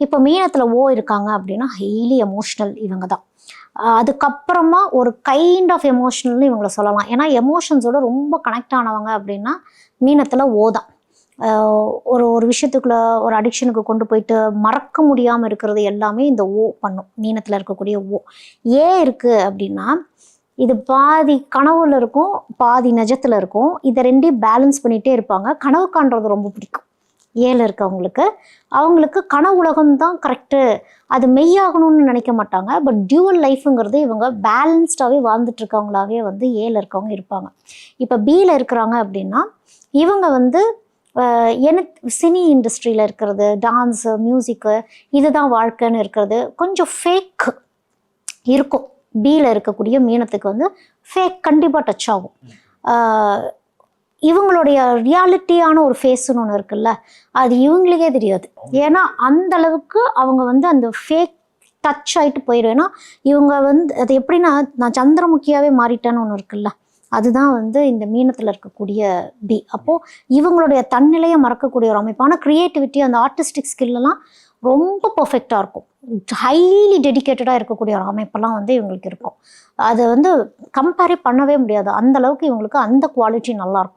இப்போ மீனத்தில் ஓ இருக்காங்க அப்படின்னா ஹெய்லி எமோஷ்னல் இவங்க தான் அதுக்கப்புறமா ஒரு கைண்ட் ஆஃப் எமோஷனல்னு இவங்களை சொல்லலாம். ஏன்னா எமோஷன்ஸோட ரொம்ப கனெக்ட் ஆனவங்க அப்படின்னா மீனத்தில் ஓ தான். ஒரு ஒரு விஷயத்துக்குள்ள ஒரு அடிக்ஷனுக்கு கொண்டு போயிட்டு மறக்க முடியாமல் இருக்கிறது எல்லாமே இந்த ஓ பண்ணும். மீனத்தில் இருக்கக்கூடிய ஓ. ஏ இருக்குது அப்படின்னா இது பாதி கனவுல இருக்கும் பாதி நிஜத்தில் இருக்கும். இதை ரெண்டையும் பேலன்ஸ் பண்ணிகிட்டே இருப்பாங்க. கனவு காண்றது ரொம்ப பிடிக்கும். ஏழு இருக்கவங்களுக்கு அவங்களுக்கு கனவு உலகம் தான் கரெக்டு அது மெய்யாகணும்னு நினைக்க மாட்டாங்க. பட் டியூவல் லைஃப்புங்கிறது இவங்க பேலன்ஸ்டாகவே வாழ்ந்துட்டுருக்கவங்களாவே வந்து ஏழு இருக்கவங்க இருப்பாங்க. இப்போ பியில் இருக்கிறாங்க அப்படின்னா இவங்க வந்து எனக்கு சினி இண்டஸ்ட்ரியில் இருக்கிறது டான்ஸு மியூசிக்கு இதுதான் வாழ்க்கைன்னு இருக்கிறது. கொஞ்சம் ஃபேக் இருக்கும். பியில் இருக்கக்கூடிய மீனத்துக்கு வந்து ஃபேக் கண்டிப்பாக டச் ஆகும். இவங்களுடைய ரியாலிட்டியான ஒரு ஃபேஸ்னு ஒன்று இருக்குல்ல அது இவங்களுக்கே தெரியாது. ஏன்னா அந்த அளவுக்கு அவங்க வந்து அந்த ஃபேக் டச் ஆகிட்டு போயிடும் ஏன்னா இவங்க வந்து அது எப்படின்னா நான் சந்திரமுக்கியாகவே மாறிட்டேன்னு ஒன்று இருக்குல்ல அதுதான் வந்து இந்த மீனத்தில் இருக்கக்கூடிய பி அப்போது இவங்களுடைய தன்னிலையை மறக்கக்கூடிய ஒரு அமைப்பான க்ரியேட்டிவிட்டி அந்த ஆர்டிஸ்டிக் ஸ்கில்லெல்லாம் ரொம்ப பர்ஃபெக்டாக இருக்கும். ஹைலி டெடிகேட்டடாக இருக்கக்கூடிய ஒரு அமைப்பெல்லாம் வந்து இவங்களுக்கு இருக்கும். அதை வந்து கம்பேரே பண்ணவே முடியாது. அந்த அளவுக்கு இவங்களுக்கு அந்த குவாலிட்டி நல்லாயிருக்கும்